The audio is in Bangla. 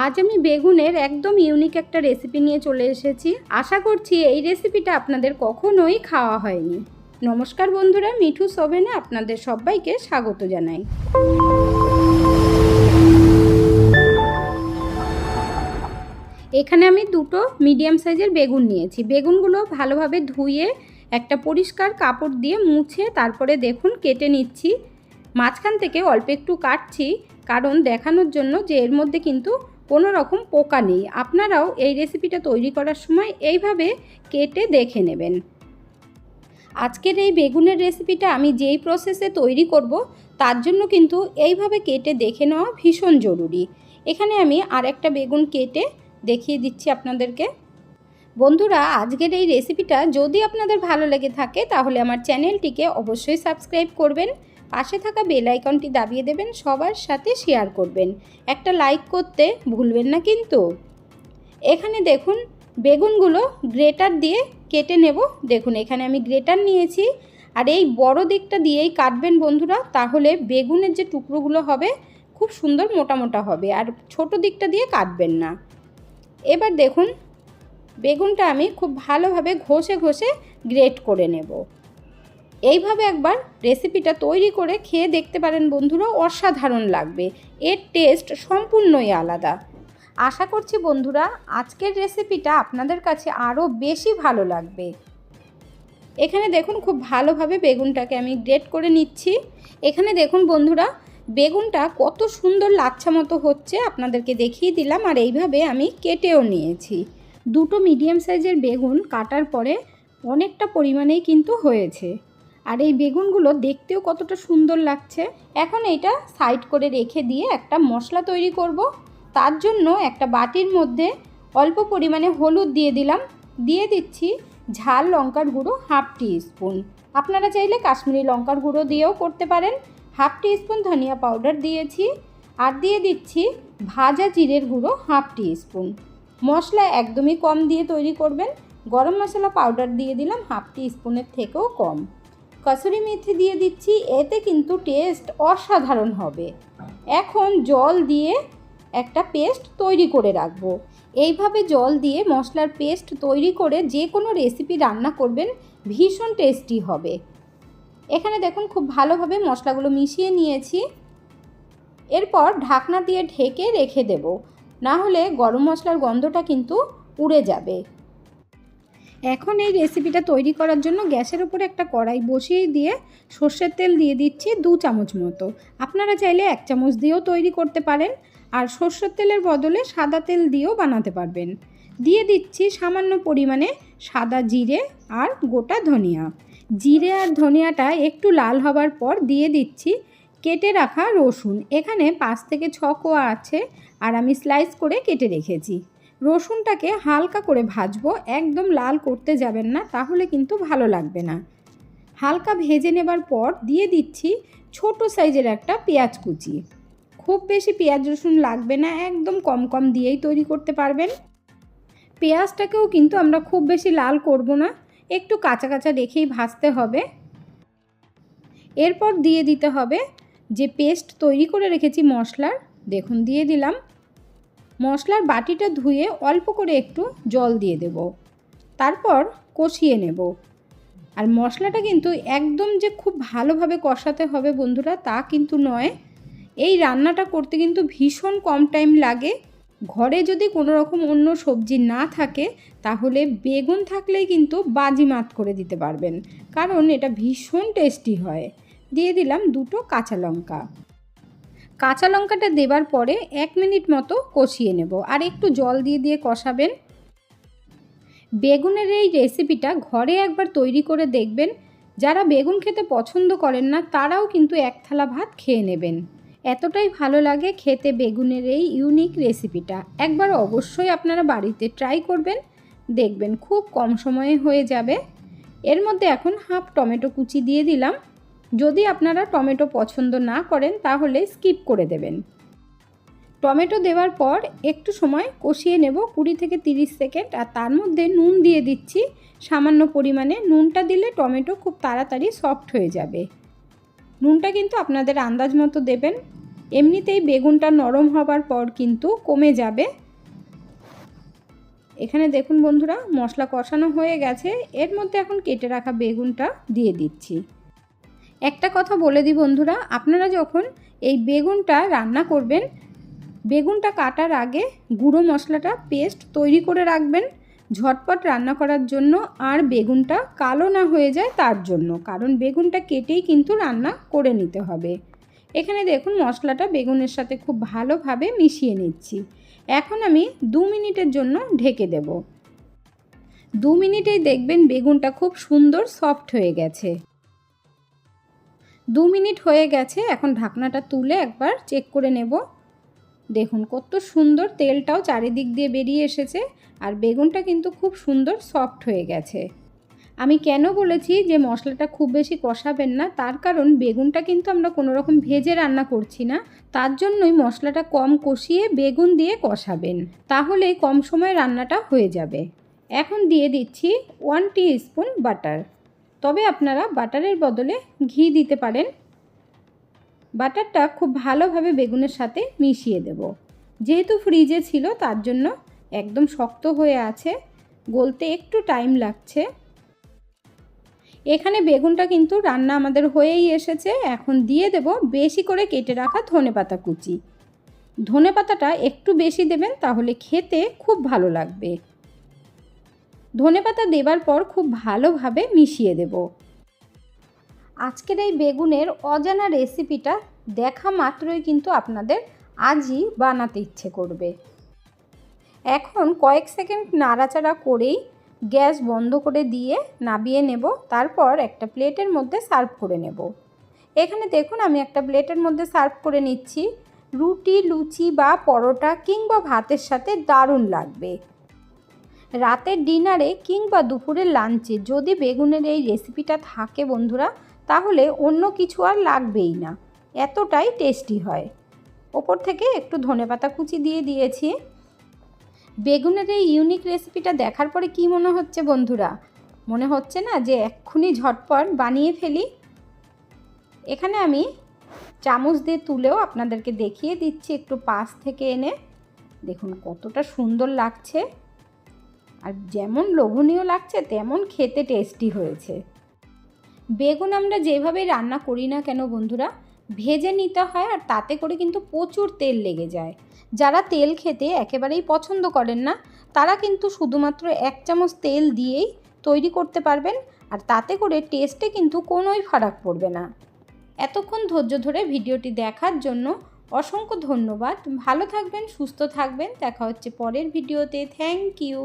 আজ আমি বেগুনের একদম ইউনিক একটা রেসিপি নিয়ে চলে এসেছি। আশা করছি এই রেসিপিটা আপনাদের কখনোই খাওয়া হয়নি। নমস্কার বন্ধুরা, মিঠু সোভেনে আপনাদের সবাইকে স্বাগত জানাই। এখানে আমি দুটো মিডিয়াম সাইজের বেগুন নিয়েছি। বেগুনগুলো ভালোভাবে ধুয়ে একটা পরিষ্কার কাপড় দিয়ে মুছে তারপরে দেখুন কেটে নিচ্ছি। মাঝখান থেকে অল্প একটু কাটছি, কারণ দেখানোর জন্য যে এর মধ্যে কিন্তু কোনো রকম পোকা নেই। আপনারাও এই রেসিপিটা তৈরি করার সময় এইভাবে কেটে দেখে নেবেন। আজকের এই বেগুনের রেসিপিটা আমি যেই প্রসেসে তৈরি করব, তার জন্য কিন্তু এইভাবে কেটে দেখে নেওয়া ভীষণ জরুরি। এখানে আমি আর একটা বেগুন কেটে দেখিয়ে দিচ্ছি আপনাদেরকে। বন্ধুরা, আজকের এই রেসিপিটা যদি আপনাদের ভালো লেগে থাকে, তাহলে আমার চ্যানেলটিকে অবশ্যই সাবস্ক্রাইব করবেন। পাশে থাকা বেল আইকনটি দাবিয়ে দেবেন, সবার সাথে শেয়ার করবেন। একটা লাইক করতে ভুলবেন না কিন্তু। এখানে দেখুন, বেগুনগুলো গ্রেটার দিয়ে কেটে নেব। দেখুন, এখানে আমি গ্রেটার নিয়েছি। আর এই বড় দিকটা দিয়েই কাটবেন বন্ধুরা, তাহলে বেগুনের যে টুকরোগুলো হবে, খুব সুন্দর মোটা মোটা হবে। আর ছোট দিকটা দিয়ে কাটবেন না। এবার দেখুন, বেগুনটা আমি খুব ভালোভাবে ঘষে ঘষে গ্রেট করে নেব। এইভাবে একবার রেসিপিটা তৈরি করে খেয়ে দেখতে পারেন বন্ধুরা, অসাধারণ লাগবে। এর টেস্ট সম্পূর্ণই আলাদা। আশা করছি বন্ধুরা, আজকের রেসিপিটা আপনাদের কাছে আরও বেশি ভালো লাগবে। এখানে দেখুন, খুব ভালোভাবে বেগুনটাকে আমি গ্রেট করে নিচ্ছি। এখানে দেখুন বন্ধুরা, বেগুনটা কত সুন্দর লাচ্ছা মতো হচ্ছে, আপনাদেরকে দেখিয়ে দিলাম আর এইভাবে আমি কেটেও নিয়েছি। দুটো মিডিয়াম সাইজের বেগুন কাটার পরে অনেকটা পরিমাণেই কিন্তু হয়েছে। আর এই বেগুনগুলো দেখতেও কতটা সুন্দর লাগছে। এখন এইটা সাইড করে রেখে দিয়ে একটা মশলা তৈরি করব। তার জন্য একটা বাটির মধ্যে অল্প পরিমাণে হলুদ দিয়ে দিলাম। দিয়ে দিচ্ছি ঝাল লঙ্কার গুঁড়ো হাফ টি স্পুন আপনারা চাইলে কাশ্মীরি লঙ্কার গুঁড়ো দিয়েও করতে পারেন। হাফ টি স্পুন ধনিয়া পাউডার দিয়েছি আর দিয়ে দিচ্ছি ভাজা জিরের গুঁড়ো হাফ টি স্পুন মশলা একদমই কম দিয়ে তৈরি করবেন। গরম মশলা পাউডার দিয়ে দিলাম হাফ টি স্পুনের থেকেও কম। কসুরি মেথি দিয়ে দিচ্ছি, এতে কিন্তু টেস্ট অসাধারণ হবে। এখন জল দিয়ে একটা পেস্ট তৈরি করে রাখব। এইভাবে জল দিয়ে মশলার পেস্ট তৈরি করে যে কোনো রেসিপি রান্না করবেন, ভীষণ টেস্টি হবে। এখানে দেখুন খুব ভালোভাবে মশলাগুলো মিশিয়ে নিয়েছি। এরপর ঢাকনা দিয়ে ঢেকে রেখে দেব। না হলে গরম মশলার গন্ধটা কিন্তু উড়ে যাবে। এখন এই রেসিপিটা তৈরি করার জন্য গ্যাসের উপরে একটা কড়াই বসিয়ে দিয়ে সর্ষের তেল দিয়ে দিচ্ছি দু চামচ মতো। আপনারা চাইলে এক চামচ দিয়েও তৈরি করতে পারেন আর সর্ষের তেলের বদলে সাদা তেল দিয়েও বানাতে পারবেন। দিয়ে দিচ্ছি সামান্য পরিমাণে সাদা জিরে আর গোটা ধনিয়া। জিরে আর ধনিয়াটা একটু লাল হবার পর দিয়ে দিচ্ছি কেটে রাখা রসুন। এখানে পাঁচ থেকে ছ কোয়া আছে আর আমি স্লাইস করে কেটে রেখেছি। রসুনটাকে হালকা করে ভাজবো, একদম লাল করতে যাবেন না, তাহলে কিন্তু ভালো লাগবে না। হালকা ভেজে নেবার পর দিয়ে দিচ্ছি ছোট সাইজের একটা পেঁয়াজ কুচি। খুব বেশি পেঁয়াজ রসুন লাগবে না, একদম কম কম দিয়েই তৈরি করতে পারবেন। পেঁয়াজটাকেও কিন্তু আমরা খুব বেশি লাল করব না, একটু কাঁচা কাঁচা রেখেই ভাজতে হবে। এরপর দিয়ে দিতে হবে যে পেস্ট তৈরি করে রেখেছি মশলার, দেখুন দিয়ে দিলাম। মশলার বাটিটা ধুয়ে অল্প করে একটু জল দিয়ে দেব। তারপর কষিয়ে নেব। আর মশলাটা কিন্তু একদম যে খুব ভালোভাবে কষাতে হবে বন্ধুরা তা কিন্তু নয়। এই রান্নাটা করতে কিন্তু ভীষণ কম টাইম লাগে। ঘরে যদি কোনো রকম অন্য সবজি না থাকে, তাহলে বেগুন থাকলেই কিন্তু বাজি মাত করে দিতে পারবেন। কারণ এটা ভীষণ টেস্টি হয়। দিয়ে দিলাম দুটো কাঁচা লঙ্কা। কাঁচা লঙ্কাটা দেবার পরে এক মিনিট মতো কষিয়ে নেব আর একটু জল দিয়ে দিয়ে কষাবেন। বেগুনের এই রেসিপিটা ঘরে একবার তৈরি করে দেখবেন। যারা বেগুন খেতে পছন্দ করেন না, তারাও কিন্তু এক থালা ভাত খেয়ে নেবেন। এতটাই ভালো লাগে খেতে বেগুনের এই ইউনিক রেসিপিটা। একবার অবশ্যই আপনারা বাড়িতে ট্রাই করবেন, দেখবেন খুব কম সময়ে হয়ে যাবে। এর মধ্যে এখন হাফ টমেটো কুচি দিয়ে দিলাম। যদি আপনারা টমেটো পছন্দ না করেন, তাহলে স্কিপ করে দেবেন। টমেটো দেওয়ার পর একটু সময় কষিয়ে নেব কুড়ি থেকে তিরিশ সেকেন্ড, আর তার মধ্যে নুন দিয়ে দিচ্ছি। সামান্য পরিমাণে নুনটা দিলে টমেটো খুব তাড়াতাড়ি সফট হয়ে যাবে। নুনটা কিন্তু আপনাদের আন্দাজ মতো দেবেন। এমনিতেই বেগুনটা নরম হবার পর কিন্তু কমে যাবে। এখানে দেখুন বন্ধুরা, মশলা কষানো হয়ে গেছে। এর মধ্যে এখন কেটে রাখা বেগুনটা দিয়ে দিচ্ছি। একটা কথা বলে দিই বন্ধুরা, আপনারা যখন এই বেগুনটা রান্না করবেন, বেগুনটা কাটার আগে গুঁড়ো মশলাটা পেস্ট তৈরি করে রাখবেন, ঝটপট রান্না করার জন্য, আর বেগুনটা কালো না হয়ে যায় তার জন্য, কারণ বেগুনটা কেটেই কিন্তু রান্না করে নিতে হবে। এখানে দেখুন, মশলাটা বেগুনের সাথে খুব ভালোভাবে মিশিয়ে নিচ্ছি। এখন আমি দু মিনিটের জন্য ঢেকে দেব। দু মিনিটেই দেখবেন বেগুনটা খুব সুন্দর সফট হয়ে গেছে। দু মিনিট হয়ে গেছে, এখন ঢাকনাটা তুলে একবার চেক করে নেব। দেখুন কত সুন্দর তেলটাও চারিদিক দিয়ে বেরিয়ে এসেছে আর বেগুনটা কিন্তু খুব সুন্দর সফট হয়ে গেছে। আমি কেন বলেছি যে মশলাটা খুব বেশি কষাবেন না, তার কারণ বেগুনটা কিন্তু আমরা কোনো রকম ভেজে রান্না করছি না, তার জন্যই মশলাটা কম কষিয়ে বেগুন দিয়ে কষাবেন তাহলে কম সময় রান্নাটা হয়ে যাবে। এখন দিয়ে দিচ্ছি ওয়ান স্পুন বাটার তবে আপনারা বাটারের বদলে ঘি দিতে পারেন। বাটারটা খুব ভালোভাবে বেগুনের সাথে মিশিয়ে দেব। যেহেতু ফ্রিজে ছিল, তার জন্য একদম শক্ত হয়ে আছে, গলতে একটু টাইম লাগছে। এখানে বেগুনটা কিন্তু রান্না আমাদের হয়েই এসেছে। এখন দিয়ে দেব বেশি করে কেটে রাখা ধনেপাতা কুচি। ধনেপাতাটা একটু বেশি দেবেন, তাহলে খেতে খুব ভালো লাগবে। ধনেপাতা দেবার পর খুব ভালোভাবে মিশিয়ে দেব। আজকের এই বেগুনের অজানা রেসিপিটা দেখা মাত্রই কিন্তু আপনাদের আজই বানাতে ইচ্ছে করবে। এখন কয়েক সেকেন্ড নাড়াচাড়া করেই গ্যাস বন্ধ করে দিয়ে নাবিয়ে নেব, তারপর একটা প্লেটের মধ্যে সার্ভ করে নেব। এখানে দেখুন, আমি একটা প্লেটের মধ্যে সার্ভ করে নিচ্ছি। রুটি, লুচি বা পরোটা কিংবা ভাতের সাথে দারুণ লাগবে। রাতের ডিনারে কিংবা দুপুরের লাঞ্চে যদি বেগুনের এই রেসিপিটা থাকে বন্ধুরা, তাহলে অন্য কিছু আর লাগবেই না। এতটাই টেস্টি হয়। ওপর থেকে একটু ধনেপাতা কুচি দিয়ে দিয়েছি। বেগুনের এই ইউনিক রেসিপিটা দেখার পরে কি মনে হচ্ছে বন্ধুরা? মনে হচ্ছে না যে এক্ষুনি ঝটপট বানিয়ে ফেলি? এখানে আমি চামচ দিয়ে তুলেও আপনাদেরকে দেখিয়ে দিচ্ছি একটু পাশ থেকে এনে। দেখুন কতটা সুন্দর লাগছে। আর যেমন লোভনীয় লাগছে, তেমন খেতে টেস্টি হয়েছে। বেগুন আমরা যেভাবে রান্না করি না কেন বন্ধুরা, ভেজে নিতে হয় আর তাতে করে কিন্তু প্রচুর তেল লেগে যায়। যারা তেল খেতে একেবারেই পছন্দ করেন না, তারা কিন্তু শুধুমাত্র এক চামচ তেল দিয়েই তৈরি করতে পারবেন আর তাতে করে টেস্টে কিন্তু কোনোই ফারাক পড়বে না। এতক্ষণ ধৈর্য ধরে ভিডিওটি দেখার জন্য অসংখ্য ধন্যবাদ। ভালো থাকবেন সুস্থ থাকবেন। দেখা হচ্ছে পরের ভিডিওতে। Thank you